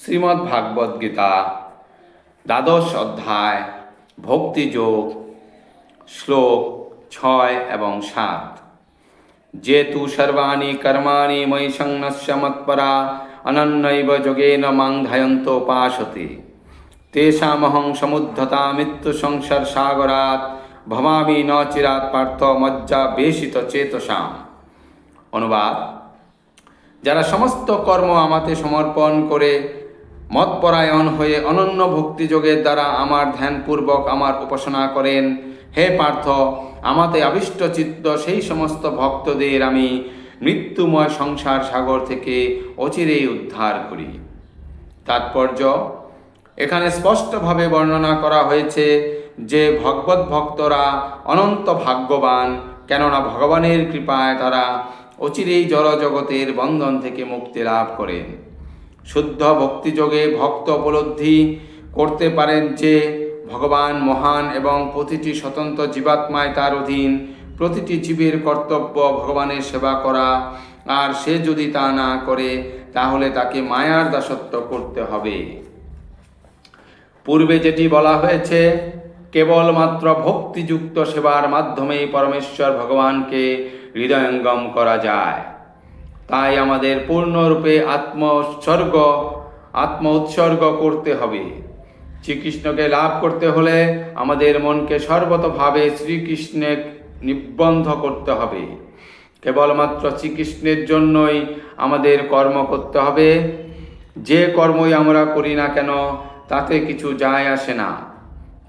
শ্রীমদ্ ভাগবত গীতা, দ্বাদশ অধ্যায় ভক্তিযোগ শ্লোক ছয় এবং সাত। যে তু সর্বাণি কর্মাণি ময়ি সংনস্য মৎপরা, অনন্যৈব যোগেন মাং ধ্যায়ন্ত উপাসতে তেষামহং সমুদ্ধতা মৃত্যু সংসার সাগরাত ভবামি ন চিরাত পার্থ মজ্জা বেশিত চেতসাম। অনুবাদ, যারা সমস্ত কর্ম আমাতে সমর্পণ করে মতপরায়ণ হয়ে অনন্য ভক্তিযোগের দ্বারা আমার ধ্যানপূর্বক আমার উপাসনা করেন। হে পার্থ, আমাতে আবিষ্ট চিত্ত সেই সমস্ত ভক্তদের আমি মৃত্যুময় সংসার সাগর থেকে অচিরেই উদ্ধার করি। তাৎপর্য, এখানে স্পষ্টভাবে বর্ণনা করা হয়েছে যে ভগবত ভক্তরা অনন্ত ভাগ্যবান, কেননা ভগবানের কৃপায় তারা অচিরেই জড়জগতের বন্ধন থেকে মুক্তি লাভ করেন। শুদ্ধ ভক্তিযোগে ভক্ত উপলব্ধি করতে পারেন যে, ভগবান মহান এবং প্রতিটি স্বতন্ত্র জীবাত্মায় তার অধীন প্রতিটি জীবের কর্তব্য ভগবানের সেবা করা। আর সে যদি তা না করে, তাহলে তাকে মায়ার দাসত্ব করতে হবে। পূর্বে যেটি বলা হয়েছে, কেবলমাত্র ভক্তিযুক্ত সেবার মাধ্যমেই পরমেশ্বর ভগবানকে হৃদয়ঙ্গম করা যায়। তাই আমাদের পূর্ণরূপে আত্ম উৎসর্গ আত্ম উৎসর্গ করতে হবে। শ্রীকৃষ্ণকে লাভ করতে হলে আমাদের মনকে সর্বতভাবে শ্রীকৃষ্ণে নিবন্ধ করতে হবে। কেবলমাত্র শ্রীকৃষ্ণের জন্যই আমাদের কর্ম করতে হবে। যে কর্মই আমরা করি না কেন, তাতে কিছু যায় আসে না।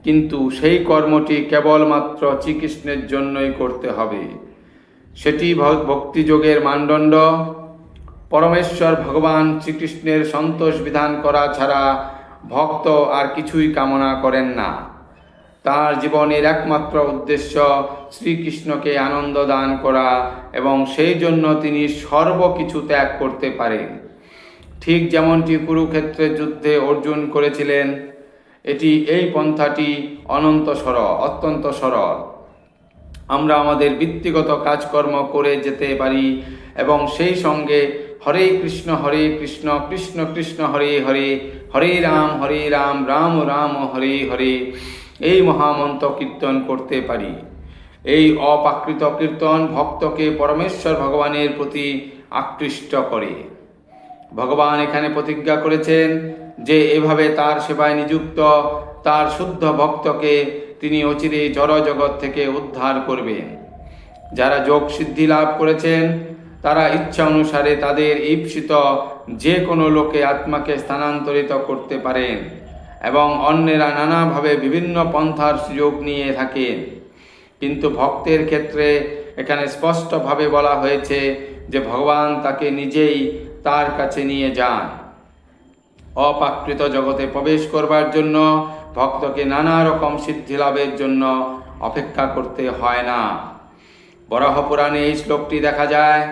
কিন্তু সেই কর্মটি কেবলমাত্র শ্রীকৃষ্ণের জন্যই করতে হবে। সেটি ভক্তিযোগের মানদণ্ড। পরমেশ্বর ভগবান শ্রীকৃষ্ণের সন্তোষ বিধান করা ছাড়া ভক্ত আর কিছুই কামনা করেন না। তার জীবনের একমাত্র উদ্দেশ্য শ্রীকৃষ্ণকে আনন্দ দান করা এবং সেই জন্য তিনি সর্বকিছু ত্যাগ করতে পারেন। ঠিক যেমনটি কুরুক্ষেত্রের যুদ্ধে অর্জুন করেছিলেন, এটি এই পন্থাটি অনন্ত সরল, অত্যন্ত সরল। আমরা আমাদের বৃত্তিগত কাজকর্ম করে যেতে পারি এবং সেই সঙ্গে হরে কৃষ্ণ হরে কৃষ্ণ কৃষ্ণ কৃষ্ণ, হরে হরে হরে রাম হরে রাম রাম রাম, হরে হরে এই মহামন্ত্র কীর্তন করতে পারি। এই অপ্রাকৃত কীর্তন ভক্তকে পরমেশ্বর ভগবানের প্রতি আকৃষ্ট করে। ভগবান এখানে প্রতিজ্ঞা করেছেন যে এভাবে তার সেবায় নিযুক্ত তার শুদ্ধ ভক্তকে তিনি অচিরে জড়জগৎ থেকে উদ্ধার করবেন। যারা যোগ সিদ্ধি লাভ করেছেন, তারা ইচ্ছা অনুসারে তাদের ঈপ্সিত যে কোনো লোকে আত্মাকে স্থানান্তরিত করতে পারেন এবং অন্যেরা নানাভাবে বিভিন্ন পন্থার সুযোগ নিয়ে থাকেন। কিন্তু ভক্তের ক্ষেত্রে এখানে স্পষ্টভাবে বলা হয়েছে যে ভগবান তাকে নিজেই তার কাছে নিয়ে যান। অপ্রাকৃত জগতে প্রবেশ করবার জন্য ভক্তকে নানা রকম সিদ্ধি লাভের জন্য অপেক্ষা করতে হয় না। বরাহ পুরাণে এই শ্লোকটি দেখা যায়,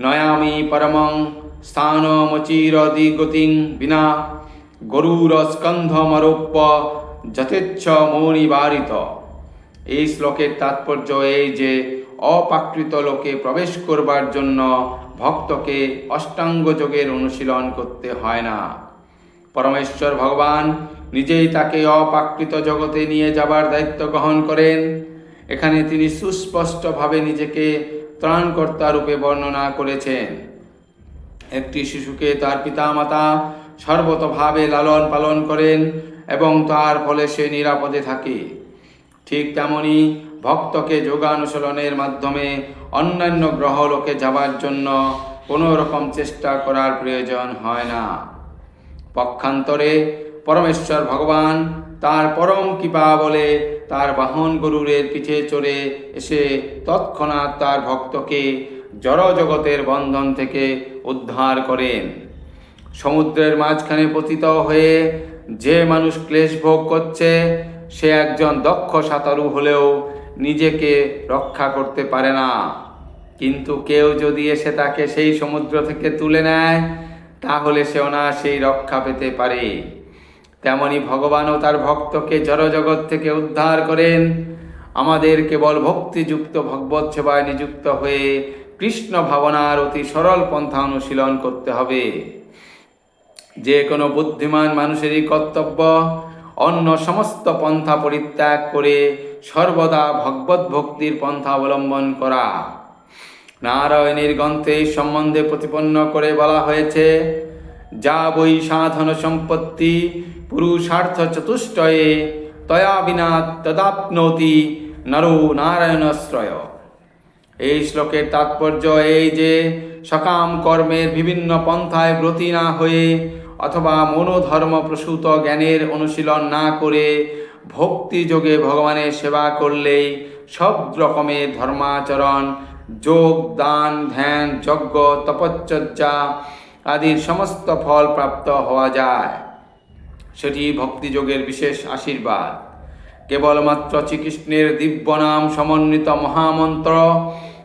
নয়ামি পরমং স্থানমচিরদিগতিং বিনা গরুর স্কন্ধ স্কন্ধমরোপ্য যথেচ্ছ মৌনিবারিত এই শ্লোকের তাৎপর্য এই যে অপ্রাকৃত লোকে প্রবেশ করবার জন্য ভক্তকে অষ্টাঙ্গ যোগের অনুশীলন করতে হয় না। পরমেশ্বর ভগবান নিজেই তাকে অপাকৃত জগতে নিয়ে যাবার দায়িত্ব গ্রহণ করেন। এখানে তিনি সুস্পষ্টভাবে নিজেকে ত্রাণকর্তা রূপে বর্ণনা করেছেন। একটি শিশুকে তার পিতামাতা সর্বতভাবে লালন পালন করেন এবং তার ফলে সে নিরাপদে থাকে। ঠিক তেমনি ভক্তকে যোগানুশীলনের মাধ্যমে অন্যান্য গ্রহলোকে যাবার জন্য কোনো রকম চেষ্টা করার প্রয়োজন হয় না। পক্ষান্তরে পরমেশ্বর ভগবান তার পরম কৃপা বলে তার বাহন গরুরের পিঠে চড়ে এসে তৎক্ষণাৎ তার ভক্তকে জড়জগতের বন্ধন থেকে উদ্ধার করেন। সমুদ্রের মাঝখানে পতিত হয়ে যে মানুষ ক্লেশ ভোগ করছে, সে একজন দক্ষ সাঁতারু হলেও নিজেকে রক্ষা করতে পারে না। কিন্তু কেউ যদি এসে তাকে সেই সমুদ্র থেকে তুলে নেয় তাহলে সে অনায়াসেই রক্ষা পেতে পারে। তেমনি ভগবানও তার ভক্তকে জড়জগৎ থেকে উদ্ধার করেন। আমাদের কেবল ভক্তিযুক্ত ভগবত সেবায় নিযুক্ত হয়ে কৃষ্ণ ভাবনার অতি সরল পন্থা অনুশীলন করতে হবে। যে কোনো বুদ্ধিমান মানুষেরই কর্তব্য, অন্য সমস্ত পন্থা পরিত্যাগ করে সর্বদা ভগবত ভক্তির পন্থা অবলম্বন করা। নারায়ণের গ্রন্থে সম্বন্ধে প্রতিপন্ন করে বলা হয়েছে, যা বই সাধন সম্পত্তি পুরুষার্থ চতুষ্টয়ে, তয়া বিনা তদাপ্নতি নরো নারায়ণশ্রয়। এই শ্লোকের তাৎপর্য এই যে, সকাম কর্মের বিভিন্ন পন্থায় ব্রতী না হয়ে, অথবা মনোধর্ম প্রসূত জ্ঞানের অনুশীলন না করে ভক্তিযোগে ভগবানের সেবা করলেই সব রকমের ধর্মাচরণ যোগ দান ধ্যান, যজ্ঞ তপচ্চর্যা আদির সমস্ত ফল প্রাপ্ত হওয়া যায়। সেটি ভক্তিযোগের বিশেষ আশীর্বাদ। কেবলমাত্র শ্রীকৃষ্ণের দিব্য নাম সমন্বিত মহামন্ত্র,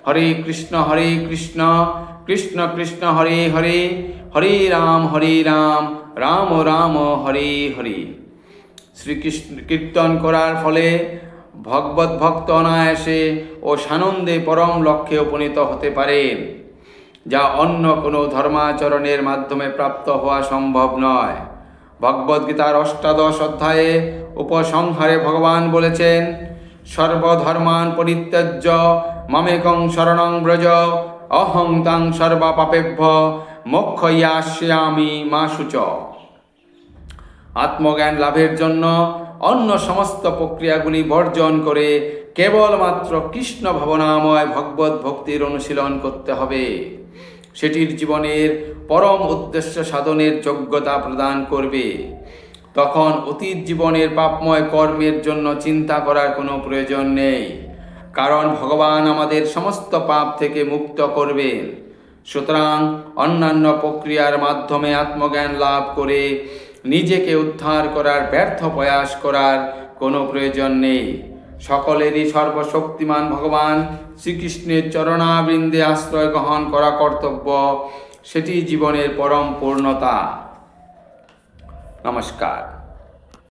হরে কৃষ্ণ হরে কৃষ্ণ কৃষ্ণ কৃষ্ণ, হরে হরে হরে রাম হরে রাম রাম রাম, হরে হরে। শ্রীকৃষ্ণ কীর্তন করার ফলে ভগবত ভক্ত অনায়াসে ও সানন্দে পরম লক্ষ্যে উপনীত হতে পারেন যা অন্য কোনো ধর্মাচরণের মাধ্যমে প্রাপ্ত হওয়া সম্ভব নয়। ভগবদ্গীতার অষ্টাদশ অধ্যায়ে উপসংহারে ভগবান বলেছেন, সর্বধর্মান পরিত্যাজ্য, মমেকং শরণং ব্রজ, অহং তাং সর্বপাপেভ্য মোক্ষয়াস্যামি মা শুচ আত্মজ্ঞান লাভের জন্য অন্য সমস্ত প্রক্রিয়াগুলি বর্জন করে কেবলমাত্র কৃষ্ণ ভাবনাময় ভগবত ভক্তির অনুশীলন করতে হবে। সেটির জীবনের পরম উদ্দেশ্য সাধনের যোগ্যতা প্রদান করবে। তখন অতীত জীবনের পাপময় কর্মের জন্য চিন্তা করার কোনো প্রয়োজন নেই। কারণ ভগবান আমাদের সমস্ত পাপ থেকে মুক্ত করবেন। সুতরাং অন্যান্য প্রক্রিয়ার মাধ্যমে আত্মজ্ঞান লাভ করে নিজেকে উদ্ধার করার, ব্যর্থ প্রয়াস করার কোনো প্রয়োজন নেই। সকলেরই সর্বশক্তিমান ভগবান শ্রীকৃষ্ণের চরণাবৃন্দে আশ্রয় গ্রহণ করা কর্তব্য, সেটি জীবনের পরম পূর্ণতা। নমস্কার।